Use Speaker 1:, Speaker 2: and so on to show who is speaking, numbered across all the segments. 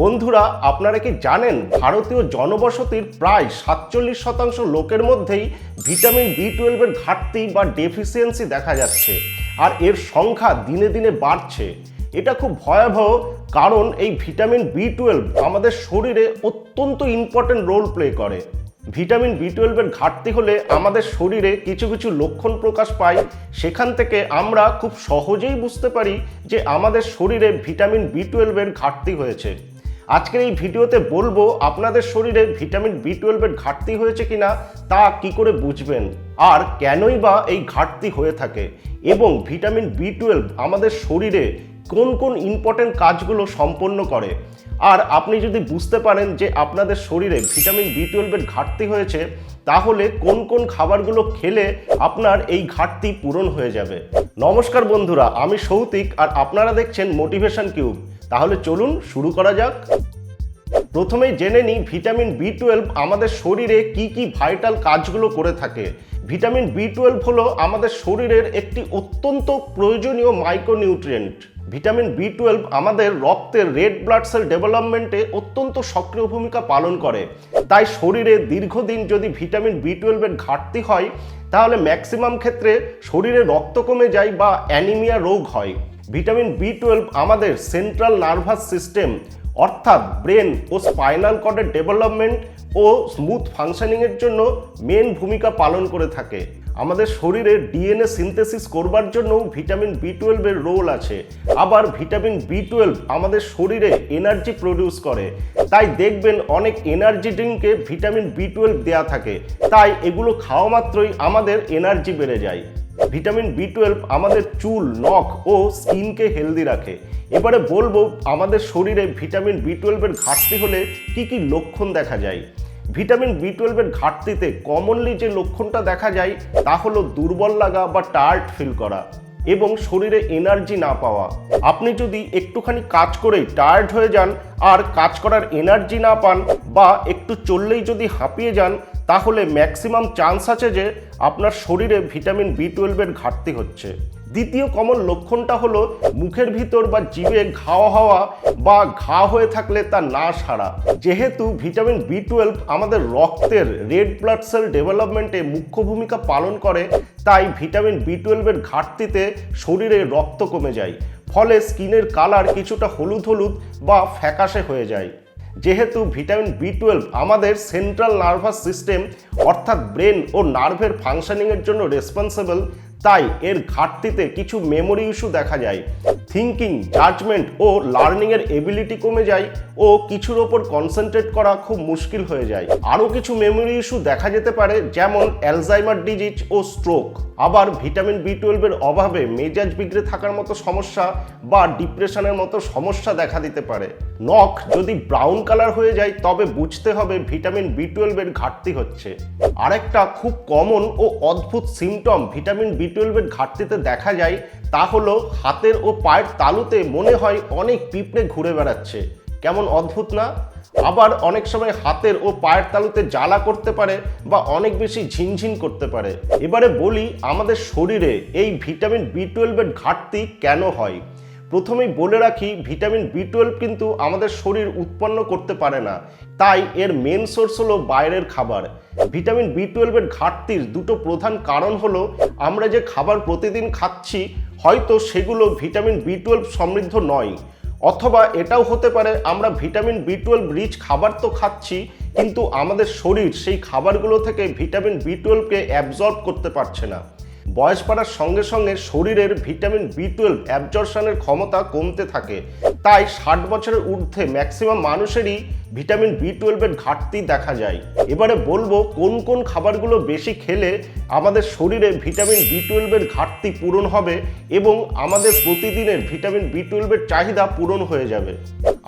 Speaker 1: বন্ধুরা, আপনারা কি জানেন ভারতীয় জনবসতির প্রায় সাতচল্লিশ শতাংশ লোকের মধ্যেই ভিটামিন বি টুয়েলভের ঘাটতি বা ডেফিসিয়েন্সি দেখা যাচ্ছে, আর এর সংখ্যা দিনে দিনে বাড়ছে। এটা খুব ভয়াবহ, কারণ এই ভিটামিন বি টুয়েলভ আমাদের শরীরে অত্যন্ত ইম্পর্টেন্ট রোল প্লে করে। ভিটামিন বি টুয়েলভের ঘাটতি হলে আমাদের শরীরে কিছু কিছু লক্ষণ প্রকাশ পায়। সেখান থেকে আমরা খুব সহজেই বুঝতে পারি যে আমাদের শরীরে ভিটামিন বি টুয়েলভের ঘাটতি হয়েছে। আজকের এই ভিডিওতে বলব আপনাদের শরীরে ভিটামিন বি টুয়েলভের ঘাটতি হয়েছে কিনা, তা কি করে বুঝবেন? আর কেনই বা এই ঘাটতি হয়ে থাকে? এবং ভিটামিন বি টুয়েলভ আমাদের শরীরে কোন কোন ইম্পর্টেন্ট কাজগুলো সম্পন্ন করে? আর আপনি যদি বুঝতে পারেন যে আপনাদের শরীরে ভিটামিন বি টুয়েলভের ঘাটতি হয়েছে, তাহলে কোন কোন খাবারগুলো খেলে আপনার এই ঘাটতি পূরণ হয়ে যাবে? নমস্কার বন্ধুরা, আমি সৌতিক, আর আপনারা দেখছেন মোটিভেশন কিউব তাহলে চলুন শুরু করা যাক। প্রথমেই জেনে নিই ভিটামিন বি টুয়েলভ আমাদের শরীরে কি কি ভাইটাল কাজগুলো করে থাকে। ভিটামিন বি টুয়েলভ হলো আমাদের শরীরের একটি অত্যন্ত প্রয়োজনীয় মাইক্রোনিউট্রিয়েন্ট। ভিটামিন বি টুয়েলভ আমাদের রক্তের রেড ব্লাড সেল ডেভেলপমেন্টে অত্যন্ত সক্রিয় ভূমিকা পালন করে। তাই শরীরে দীর্ঘদিন যদি ভিটামিন বি টুয়েলভের ঘাটতি হয়, তাহলে ম্যাক্সিমাম ক্ষেত্রে শরীরে রক্ত কমে যায় বা অ্যানিমিয়া রোগ হয়। ভিটামিন বি টুয়েলভ আমাদের সেন্ট্রাল নার্ভাস সিস্টেম অর্থাৎ ব্রেন ও স্পাইনাল কর্ডের ডেভেলপমেন্ট ও স্মুথ ফাংশনিংয়ের জন্য মেন ভূমিকা পালন করে থাকে। আমাদের শরীরে ডিএনএ সিনথেসিস করবার জন্য ভিটামিন বি টুয়েলভের রোল আছে। আবার ভিটামিন বি টুয়েলভ আমাদের শরীরে এনার্জি প্রডিউস করে। তাই দেখবেন অনেক এনার্জি ড্রিঙ্কে ভিটামিন বি টুয়েলভ দেওয়া থাকে। তাই এগুলো খাওয়া মাত্রই আমাদের এনার্জি বেড়ে যায়। ভিটামিন বি টুয়েলভ আমাদের চুল, নখ ও স্কিনকে হেলদি রাখে। এবারে বলব, আমাদের শরীরে ভিটামিন বি টুয়েলভের ঘাটতি হলে কি কি লক্ষণ দেখা যায়? ভিটামিন বি টুয়েলভের ঘাটতিতে কমনলি যে লক্ষণটা দেখা যায়, তা হলো দুর্বল লাগা বা টার্ট ফিল করা এবং শরীরে এনার্জি না পাওয়া। আপনি যদি একটুখানি কাজ করেই টায়ার্ড হয়ে যান আর কাজ করার এনার্জি না পান বা একটু চললেই যদি হাঁপিয়ে যান, তাহলে ম্যাক্সিমাম চান্স আছে যে আপনার শরীরে ভিটামিন বি টুয়েলভের ঘাটতি হচ্ছে। দ্বিতীয় কমন লক্ষণটা হলো মুখের ভিতর বা জিভে ঘাওয়া হওয়া বা ঘা হয়ে থাকলে তা না সারা। যেহেতু ভিটামিন বি টুয়েলভ আমাদের রক্তের রেড ব্লাড সেল ডেভেলপমেন্টে মুখ্য ভূমিকা পালন করে, তাই ভিটামিন বি টুয়েলভের ঘাটতিতে শরীরে রক্ত কমে যায়, ফলে স্কিনের কালার কিছুটা হলুদ হলুদ বা ফ্যাকাশে হয়ে যায়। যেহেতু ভিটামিন বি টুয়েলভ আমাদের সেন্ট্রাল নার্ভাস সিস্টেম অর্থাৎ ব্রেন ও নার্ভের ফাংশনিংয়ের জন্য রেসপন্সিবল তাই এর ঘাটতিতে কিছু মেমোরি ইস্যু দেখা যায়। থিঙ্কিং জাজমেন্ট ও লার্নিংয়ের এবিলিটি কমে যায় ও কিছুর ওপর কনসেন্ট্রেট করা খুব মুশকিল হয়ে যায়। আরও কিছু মেমোরি ইস্যু দেখা যেতে পারে, যেমন অ্যালজাইমার ডিজিজ ও স্ট্রোক আবার ভিটামিন বি টুয়েলভের অভাবে মেজাজ বিগড়ে থাকার মতো সমস্যা বা ডিপ্রেশনের মতো সমস্যা দেখা দিতে পারে। নখ যদি ব্রাউন কালার হয়ে যায়, তবে বুঝতে হবে ভিটামিন বি টুয়েলভের ঘাটতি হচ্ছে। আরেকটা খুব কমন ও অদ্ভুত সিমটম ভিটামিন বি টুয়েলভের ঘাটতিতে দেখা যায়, তা হলো হাতের ও পায়ের তালুতে মনে হয় অনেক পিঁপড়ে ঘুরে বেড়াচ্ছে। কেমন অদ্ভুত না? আবার অনেক সময় হাতের ও পায়ের তালুতে জ্বালা করতে পারে বা অনেক বেশি ঝিনঝিন করতে পারে। এবারে বলি, আমাদের শরীরে এই ভিটামিন বি টুয়েলভের ঘাটতি কেন হয়? প্রথমেই বলে রাখি, ভিটামিন বি টুয়েলভ কিন্তু আমাদের শরীর উৎপন্ন করতে পারে না। তাই এর মেন সোর্স হলো বাইরের খাবার। ভিটামিন বি টুয়েলভের ঘাটতির দুটো প্রধান কারণ হলো, আমরা যে খাবার প্রতিদিন খাচ্ছি, হয়তো সেগুলো ভিটামিন বি টুয়েলভ সমৃদ্ধ নয়। অথবা এটাও হতে পারে, আমরা ভিটামিন বি টুয়েলভ রিচ খাবার তো খাচ্ছি, কিন্তু আমাদের শরীর সেই খাবারগুলো থেকে ভিটামিন বি টুয়েলভকে অ্যাবজর্ব করতে পারছে না। বয়স বাড়ার সঙ্গে সঙ্গে শরীরের ভিটামিন বি টুয়েলভ অ্যাবজর্শনের ক্ষমতা কমতে থাকে। তাই ষাট বছরের ঊর্ধ্বে ম্যাক্সিমাম মানুষেরই ভিটামিন বি টুয়েলভের ঘাটতি দেখা যায়। এবারে বলব, কোন কোন খাবারগুলো বেশি খেলে আমাদের শরীরে ভিটামিন বি টুয়েলভের ঘাটতি পূরণ হবে এবং আমাদের প্রতিদিনের ভিটামিন বি টুয়েলভের চাহিদা পূরণ হয়ে যাবে।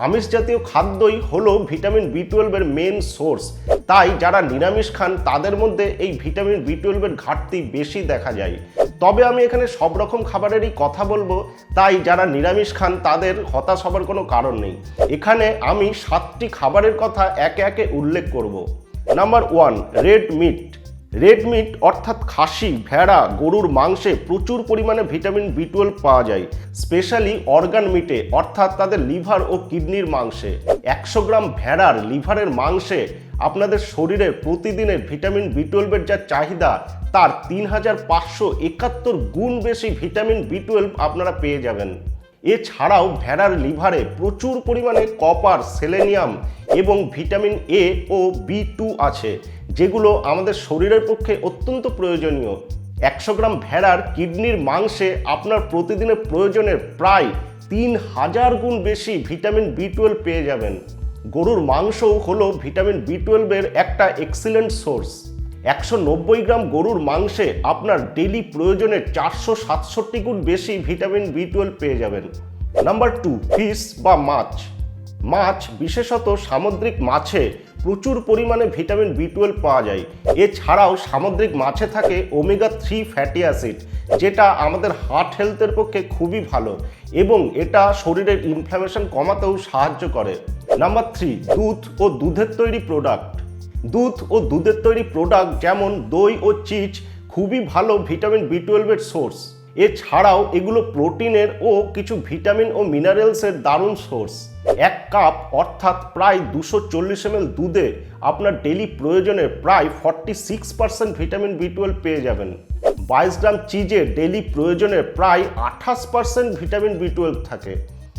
Speaker 1: আমিষ জাতীয় খাদ্যই হলো ভিটামিন বি টুয়েলভের মেন সোর্স তাই যারা নিরামিষ খান, তাদের মধ্যে এই ভিটামিন বি টুয়েলভের ঘাটতি বেশি দেখা যায়। তবে আমি এখানে সব রকম খাবারেরই কথা বলব, তাই যারা নিরামিষ খান তাদের হতাশ হবার কোনো কারণ নেই। এখানে আমি সাতটি খাবারের কথা একে একে উল্লেখ করব। Number one, red meat. Red meat অর্থাৎ খাসি, ভেড়া, গরুর মাংসে প্রচুর পরিমাণে ভিটামিন বি টুয়েলভ পাওয়া যায়, স্পেশালি অর্গান মিটে, অর্থাৎ তাদের লিভার ও কিডনির মাংসে। একশো গ্রাম ভেড়ার লিভারের মাংসে আপনাদের শরীরের প্রতিদিনের ভিটামিন বি টুয়েলভের যা চাহিদা তার তিন হাজার পাঁচশো একাত্তর গুণ বেশি ভিটামিন বি টুয়েলভ আপনারা পেয়ে যাবেন। এছাড়াও ভেড়ার লিভারে প্রচুর পরিমাণে কপার, সেলেনিয়াম এবং ভিটামিন এ ও বি টু আছে, যেগুলো আমাদের শরীরের পক্ষে অত্যন্ত প্রয়োজনীয়। একশো গ্রাম ভেড়ার কিডনির মাংসে আপনার প্রতিদিনের প্রয়োজনের প্রায় তিন হাজার গুণ বেশি ভিটামিন বি টুয়েলভ পেয়ে যাবেন। গরুর মাংসও হলো ভিটামিন বি টুয়েলভের একটা এক্সিলেন্ট সোর্স একশো নব্বই গ্রাম গরুর মাংসে আপনার ডেলি প্রয়োজনের চারশো সাতষট্টি গুণ বেশি ভিটামিন বি টুয়েলভ পেয়ে যাবেন। নাম্বার টু, ফিশ বা মাছ। মাছ, বিশেষত সামুদ্রিক মাছে প্রচুর পরিমাণে ভিটামিন বি টুয়েলভ পাওয়া যায়। এছাড়াও সামুদ্রিক মাছে থাকে ওমেগা থ্রি ফ্যাটি অ্যাসিড, যেটা আমাদের হার্ট হেলথের পক্ষে খুবই ভালো এবং এটা শরীরের ইনফ্লামেশন কমাতেও সাহায্য করে। নাম্বার থ্রি, দুধ ও দুধের তৈরি প্রোডাক্ট দুধ ও দুধের তৈরি প্রোডাক্ট যেমন দই ও চিজ খুবই ভালো ভিটামিন বি টুয়েলভের সোর্স এছাড়াও এগুলো প্রোটিনের ও কিছু ভিটামিন ও মিনারেলসের দারুণ সোর্স এক কাপ অর্থাৎ প্রায় দুশো চল্লিশ এম দুধে আপনার ডেলি প্রয়োজনে প্রায় forty six percent vitamin B twelve পেয়ে যাবেন। বাইশ গ্রাম চিজে ডেলি প্রয়োজনে প্রায় আঠাশ পার্সেন্ট ভিটামিন বি টুয়েলভ থাকে।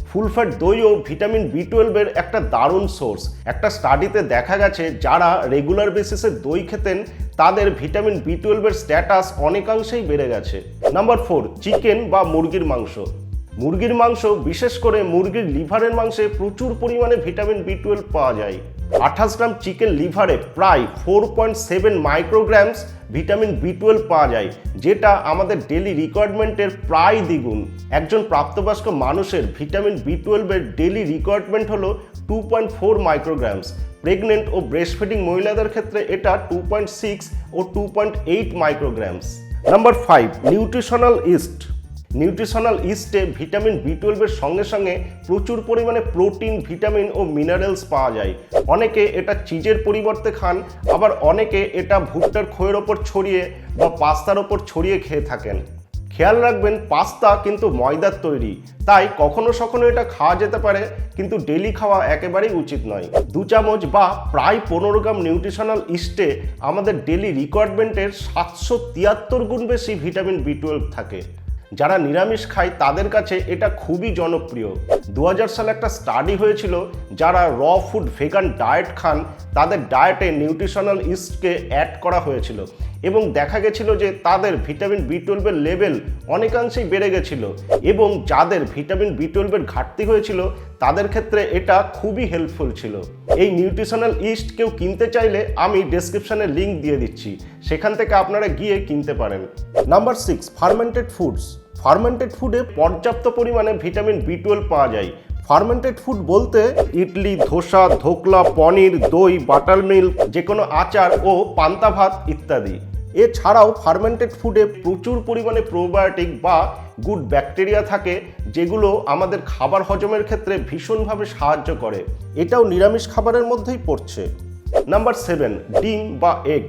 Speaker 1: ফুল ফ্যাট দইও ভিটামিন বি টুয়েলভের একটা দারুণ সোর্স। একটা স্টাডিতে দেখা গেছে যারা রেগুলার বেসিসে দই খেতেন, তাদের ভিটামিন বি টুয়েলভের স্ট্যাটাস অনেকাংশেই বেড়ে গেছে। নাম্বার ফোর চিকেন বা মুরগির মাংস। মুরগির মাংস, বিশেষ করে মুরগির লিভারের মাংসে প্রচুর পরিমাণে ভিটামিন বি টুয়েলভ পাওয়া যায়। আঠাশ গ্রাম চিকেন লিভারে প্রায় four point seven micrograms vitamin B twelve পাওয়া যায়, যেটা আমাদের ডেলি রিকোয়ারমেন্টের প্রায় দ্বিগুণ। একজন প্রাপ্তবয়স্ক মানুষের ভিটামিন বি টুয়েলভের ডেলি রিকোয়ারমেন্ট হলো two point four micrograms pregnant ও ব্রেস্ট ফিডিং মহিলাদের ক্ষেত্রে এটা টু পয়েন্ট সিক্স ও two point eight micrograms number five nutritional yeast nutritional ইস্টে ভিটামিন বি টুয়েলভের সঙ্গে সঙ্গে প্রচুর পরিমাণে প্রোটিন, ভিটামিন ও মিনারেলস পাওয়া যায়। অনেকে এটা চিজের পরিবর্তে খান, আবার অনেকে এটা ভুট্টার খোয়ের ওপর ছড়িয়ে বা পাস্তার ওপর ছড়িয়ে খেয়ে থাকেন। খেয়াল রাখবেন, পাস্তা কিন্তু ময়দার তৈরি। তাই কখনো সখনো এটা খাওয়া যেতে পারে, কিন্তু ডেলি খাওয়া একেবারেই উচিত নয়। দু চামচ বা প্রায় পনেরো গ্রাম নিউট্রিশনাল ইস্টে আমাদের ডেলি রিকোয়ারমেন্টের সাতশো তিয়াত্তর গুণ বেশি ভিটামিন বি টুয়েলভ থাকে। যারা নিরামিষ খায় তাদের কাছে এটা খুবই জনপ্রিয়। দু হাজার সালে একটা স্টাডি হয়েছিল, যারা র ফুড ভেগান ডায়েট খান, তাদের ডায়েটে নিউট্রিশনাল ইস্টকে অ্যাড করা হয়েছিল। এবং দেখা গেছিল যে তাদের ভিটামিন বি টুয়েলভের লেভেল অনেকাংশেই বেড়ে গেছিল। এবং যাদের ভিটামিন বি টুয়েলভের ঘাটতি হয়েছিল তাদের ক্ষেত্রে এটা খুবই হেল্পফুল ছিল। এই নিউট্রিশনাল ইস্ট কেউ কিনতে চাইলে আমি ডেসক্রিপশনে লিঙ্ক দিয়ে দিচ্ছি। সেখান থেকে আপনারা গিয়ে কিনতে পারেন। Number six fermented foods fermented ফুডে পর্যাপ্ত পরিমাণে ভিটামিন বি টুয়েলভ পাওয়া যায়। ফার্মেন্টেড ফুড বলতে ইডলি, ধোসা, ধোকলা, পনির, দই বাটার মিল্ক যে কোনো আচার ও পান্তা ভাত ইত্যাদি। এছাড়াও ফার্মেন্টেড ফুডে প্রচুর পরিমাণে প্রোবায়োটিক বা গুড ব্যাকটেরিয়া থাকে, যেগুলো আমাদের খাবার হজমের ক্ষেত্রে ভীষণভাবে সাহায্য করে। এটাও নিরামিষ খাবারের মধ্যেই পড়ছে। নাম্বার সেভেন ডিম বা এগ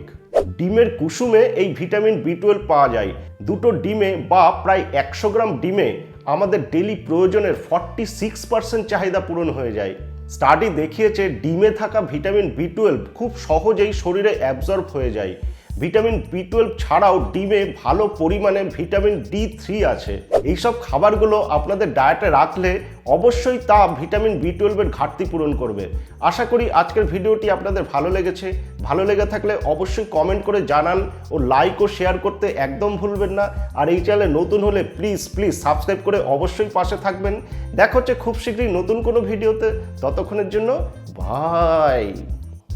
Speaker 1: ডিমের কুসুমে এই ভিটামিন বি টুয়েলভ পাওয়া যায়। দুটো ডিমে বা প্রায় একশো গ্রাম ডিমে আমাদের ডেলি প্রয়োজনের ফর্টি সিক্স পার্সেন্ট চাহিদা পূরণ হয়ে যায়। স্টাডি দেখিয়েছে, ডিমে থাকা ভিটামিন বি টুয়েলভ খুব সহজেই শরীরে অ্যাবজর্ব হয়ে যায়। ভিটামিন বি টুয়েলভ ছাড়াও ডিমে ভালো পরিমাণে ভিটামিন ডি থ্রি আছে। এইসব খাবারগুলো আপনাদের ডায়েটে রাখলে অবশ্যই তা ভিটামিন বি টুয়েলভের ঘাটতি পূরণ করবে। আশা করি আজকের ভিডিওটি আপনাদের ভালো লেগেছে। ভালো লেগে থাকলে অবশ্যই কমেন্ট করে জানান ও লাইক ও শেয়ার করতে একদম ভুলবেন না। আর এই চ্যানেলে নতুন হলে প্লিজ প্লিজ সাবস্ক্রাইব করে অবশ্যই পাশে থাকবেন। দেখা হচ্ছে খুব শীঘ্রই নতুন কোনো ভিডিওতে। ততক্ষণের জন্য বাই